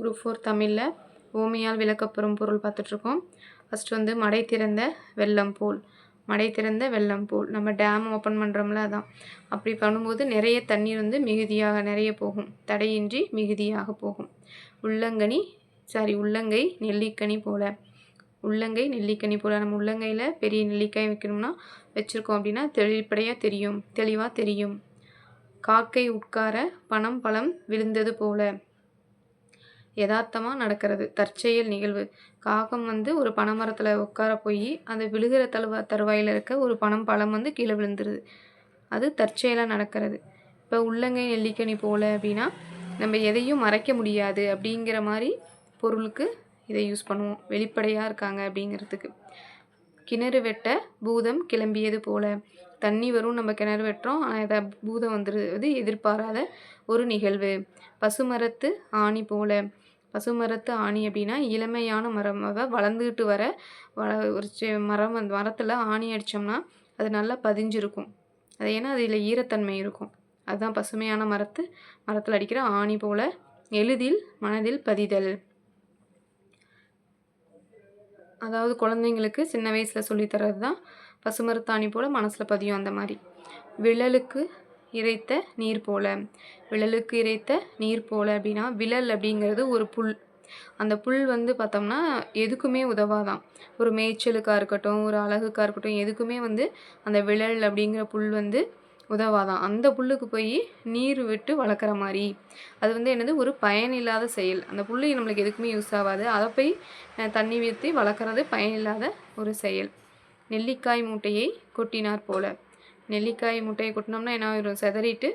Group four தமிழில் ஓமையால் விளக்கப்பெறும் பொருள் பார்த்துட்ருக்கோம். ஃபஸ்ட்டு வந்து மடை திறந்த வெள்ளம் போல். மடை திறந்த வெள்ளம் போல். நம்ம டேம் ஓப்பன் பண்ணுறோம்ல அதான். அப்படி பண்ணும்போது நிறைய தண்ணீர் வந்து மிகுதியாக நிறைய போகும். தடையின்றி மிகுதியாக போகும். உள்ளங்கனி சாரி உள்ளங்கை நெல்லிக்கனி போல். உள்ளங்கை நெல்லிக்கனி போல். நம்ம உள்ளங்கையில் பெரிய நெல்லிக்காய் வைக்கணும்னா வச்சுருக்கோம் அப்படின்னா தெளிப்படையாக தெரியும். தெளிவாக தெரியும். காக்கை உட்கார பணம் பழம் விழுந்தது போல. யதார்த்தமாக நடக்கிறது. தற்செயல் நிகழ்வு. காகம் வந்து ஒரு பனைமரத்தில் உட்கார போய் அந்த விழுகிற தழுவ தருவாயில் இருக்க ஒரு பணம் பழம் வந்து கீழே விழுந்துருது. அது தற்செயலாக நடக்கிறது. இப்போ உள்ளங்கை நெல்லிக்கனி போல் அப்படின்னா நம்ம எதையும் மறைக்க முடியாது அப்படிங்கிற மாதிரி பொருளுக்கு இதை யூஸ் பண்ணுவோம். வெளிப்படையாக இருக்காங்க அப்படிங்கிறதுக்கு. கிணறு வெட்ட பூதம் கிளம்பியது போல. தண்ணி வரும் நம்ம கிணறு வெட்டுறோம் ஆனால் இதை பூதம் வந்துடுது எதிர்பாராத ஒரு நிகழ்வு. பசுமரத்து ஆணி போல. பசுமரத்து ஆணி அப்படின்னா இளமையான மரம் வளர்ந்துக்கிட்டு வர வள ஒரு செ மரம் அந்த மரத்தில் ஆணி அடித்தோம்னா அது நல்லா பதிஞ்சிருக்கும். அது ஏன்னா அதில் ஈரத்தன்மை இருக்கும். அதுதான் பசுமையான மரத்து மரத்தில் அடிக்கிற ஆணி போல் எளிதில் மனதில் பதிதல். அதாவது குழந்தைங்களுக்கு சின்ன வயசில் சொல்லித்தரது தான் பசுமரத்தாணி போல் மனசில் பதியும் அந்த மாதிரி. விழலுக்கு இறைத்த நீர் போல. விழலுக்கு இறைத்த நீர் போல அப்படின்னா விழல் அப்படிங்கிறது ஒரு புல். அந்த புல் வந்து பார்த்தோம்னா எதுக்குமே உதவாதான். ஒரு மேய்ச்சலுக்காக இருக்கட்டும் ஒரு அழகுக்காக இருக்கட்டும் எதுக்குமே வந்து அந்த விழல் அப்படிங்கிற புல் வந்து உதவாதான். அந்த புல்லுக்கு போய் நீர் விட்டு வளர்க்குற மாதிரி. அது வந்து என்னது? ஒரு பயனில்லாத செயல். அந்த புல் நம்மளுக்கு எதுக்குமே யூஸ் ஆகாது. அதை போய் தண்ணி ஊற்றி வளர்க்குறது பயனில்லாத ஒரு செயல். நெல்லிக்காய் மூட்டையை கொட்டினார் போல. நெல்லிக்காய் முட்டையை கொட்டினோம்னா என்ன ஆயிரும்? செதறிட்டு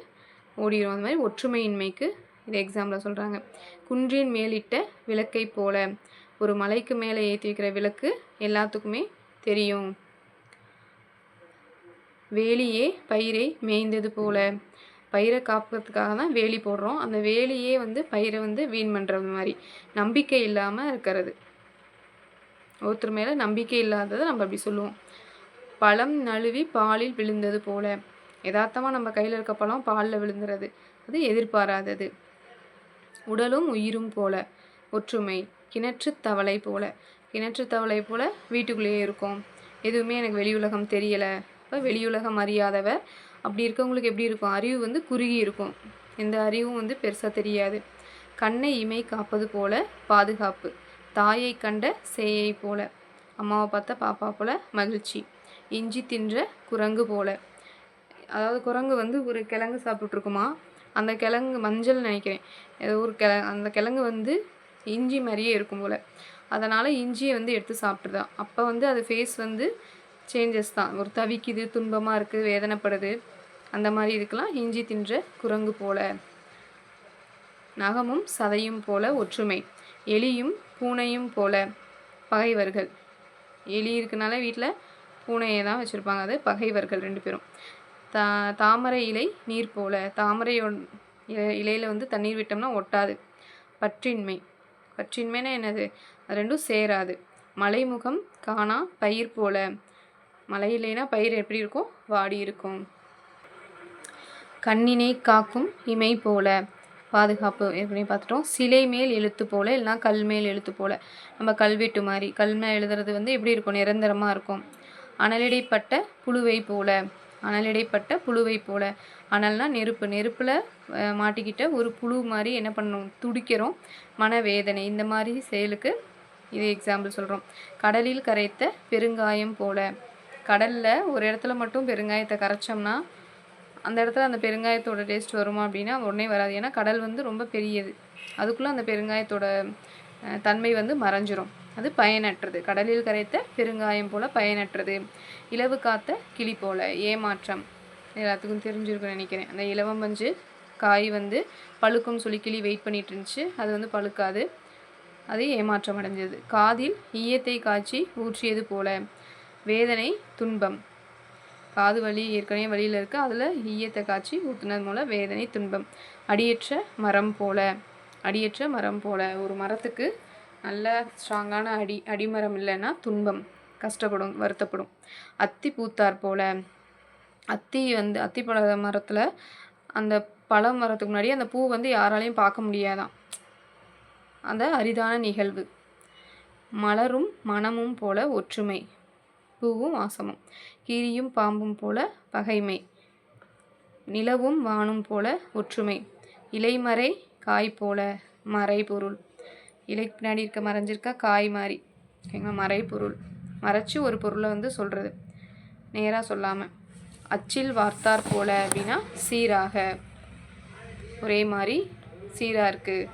ஓடிடும் அந்த மாதிரி ஒற்றுமையின்மைக்கு இது எக்ஸாம்பிள் சொல்கிறாங்க குன்றின் மேலிட்ட விளக்கை போல ஒரு மலைக்கு மேலே ஏற்றி வைக்கிற விளக்கு எல்லாத்துக்குமே தெரியும். வேலியே பயிரை மேய்ந்தது போல. பயிரை காப்பதுக்காக தான் வேலி போடுறோம். அந்த வேலியே வந்து பயிரை வந்து வீண் பண்ணுறது மாதிரி. நம்பிக்கை இல்லாமல் இருக்கிறது. ஒருத்தர் மேலே நம்பிக்கை இல்லாததை நம்ம அப்படி சொல்லுவோம். பழம் நழுவி பாலில் விழுந்தது போல. யதார்த்தமாக நம்ம கையில் இருக்க பழம் பாலில் விழுந்துறது. அது எதிர்பாராதது. உடலும் உயிரும் போல. ஒற்றுமை. கிணற்று தவளை போல. கிணற்று தவளை போல வீட்டுக்குள்ளேயே இருக்கும். எதுவுமே எனக்கு வெளி உலகம் தெரியலை. இப்போ வெளியுலகம் அறியாதவர் அப்படி இருக்கவங்களுக்கு எப்படி இருக்கும்? அறிவு வந்து குறுகி இருக்கும். எந்த அறிவும் வந்து பெருசாக தெரியாது. கண்ணை இமை காப்பது போல பாதுகாப்பு. தாயை கண்ட சேயை போல. அம்மாவை பார்த்த பாப்பா போல மகிழ்ச்சி. இஞ்சி தின்ற குரங்கு போல. அதாவது குரங்கு வந்து ஒரு கிழங்கு சாப்பிட்ருக்குமா அந்த கிழங்கு மஞ்சள் நினைக்கிறேன். ஏதோ ஒரு கிழ அந்த கிழங்கு வந்து இஞ்சி மாதிரியே இருக்கும் போல். அதனால் இஞ்சியை வந்து எடுத்து சாப்பிட்ருதான் அப்போ வந்து அது ஃபேஸ் வந்து சேஞ்சஸ் தான். ஒரு தவிக்குது துன்பமாக இருக்குது வேதனைப்படுது. அந்த மாதிரி இதுக்கெல்லாம் இஞ்சி தின்ற குரங்கு போல. நகமும் சதையும் போல ஒற்றுமை. எலியும் பூனையும் போல பகைவர்கள். எலி இருக்கனால வீட்டில் பூனையை தான் வச்சுருப்பாங்க. அது பகைவர்கள் ரெண்டு பேரும். தா தாமரை இலை நீர் போல. தாமரை இலையில் வந்து தண்ணீர் விட்டோம்னா ஒட்டாது. பற்றின்மை. பற்றின்மைனா என்னது? அது ரெண்டும் சேராது. மலைமுகம் காணா பயிர் போல. மழை இல்லைன்னா பயிர் எப்படி இருக்கும்? வாடி இருக்கும். கண்ணினை காக்கும் இமை போல. பாதுகாப்பு எப்படின்னு பார்த்துட்டோம்? சிலை மேல் எழுத்து போல் இல்லைனா கல் மேல் எழுத்து போல். நம்ம கல்வெட்டு மாதிரி. கல் மேல் எழுதுறது வந்து எப்படி இருக்கும்? நிரந்தரமாக இருக்கும். அனலிடைப்பட்ட புழுவை போல. அனலிடைப்பட்ட புழுவை போல. அனல்னா நெருப்பு. நெருப்பில் மாட்டிக்கிட்ட ஒரு புழு மாதிரி என்ன பண்ணணும்? துடிக்கிறோம். மனவேதனை. இந்த மாதிரி செயலுக்கு இது எக்ஸாம்பிள் சொல்கிறோம் கடலில் கரைத்த பெருங்காயம் போல. கடலில் ஒரு இடத்துல மட்டும் பெருங்காயத்தை கரைச்சோம்னா அந்த இடத்துல அந்த பெருங்காயத்தோட டேஸ்ட் வருமா அப்படின்னா உடனே வராது. ஏன்னா கடல் வந்து ரொம்ப பெரியது. அதுக்குள்ளே அந்த பெருங்காயத்தோட தன்மை வந்து மறைஞ்சிரும். அது பயனற்றது. கடலில் கரைத்த பெருங்காயம் போல பயனற்றது. இலவு காத்த கிளி போல ஏமாற்றம். எல்லாத்துக்கும் தெரிஞ்சிருக்குன்னு நினைக்கிறேன். அந்த இலவம் பஞ்சு காய் வந்து பழுக்கும் சொல்லி கிளி வெயிட் பண்ணிட்டு இருந்துச்சு. அது வந்து பழுக்காது. அது ஏமாற்றம் அடைஞ்சது. காதில் ஈயத்தை காய்ச்சி ஊற்றியது போல. வேதனை துன்பம். காது வலி ஏற்கனவே வழியில் இருக்குது அதில் ஈயத்தை காய்ச்சி ஊற்றுனது மூலம் வேதனை துன்பம். அடியற்ற மரம் போல. அடியற்ற மரம் போல. ஒரு மரத்துக்கு நல்ல ஸ்ட்ராங்கான அடி அடிமரம் இல்லைன்னா துன்பம் கஷ்டப்படும் வருத்தப்படும். அத்தி பூத்தார் போல். அத்தி வந்து அத்தி பழ மரத்தில் அந்த பழம் மரத்துக்கு முன்னாடி அந்த பூ வந்து யாராலையும் பார்க்க முடியாதான். அந்த அரிதான நிகழ்வு. மலரும் மனமும் போல ஒற்றுமை. பூவும் வாசமும். கீரியும் பாம்பும் போல பகைமை. நிலவும் வானும் போல ஒற்றுமை. இலைமறை காய் போல மறைபொருள். இலை பின்னாடி இருக்க மறைஞ்சிருக்கா? காய் மாதிரி ஓகேங்களா மறைபொருள் மறைச்சி ஒரு பொருளை வந்து சொல்கிறது நேராக சொல்லாமல் அச்சில் வார்த்தார் போல அப்படின்னா சீராக. ஒரே மாதிரி சீராக இருக்குது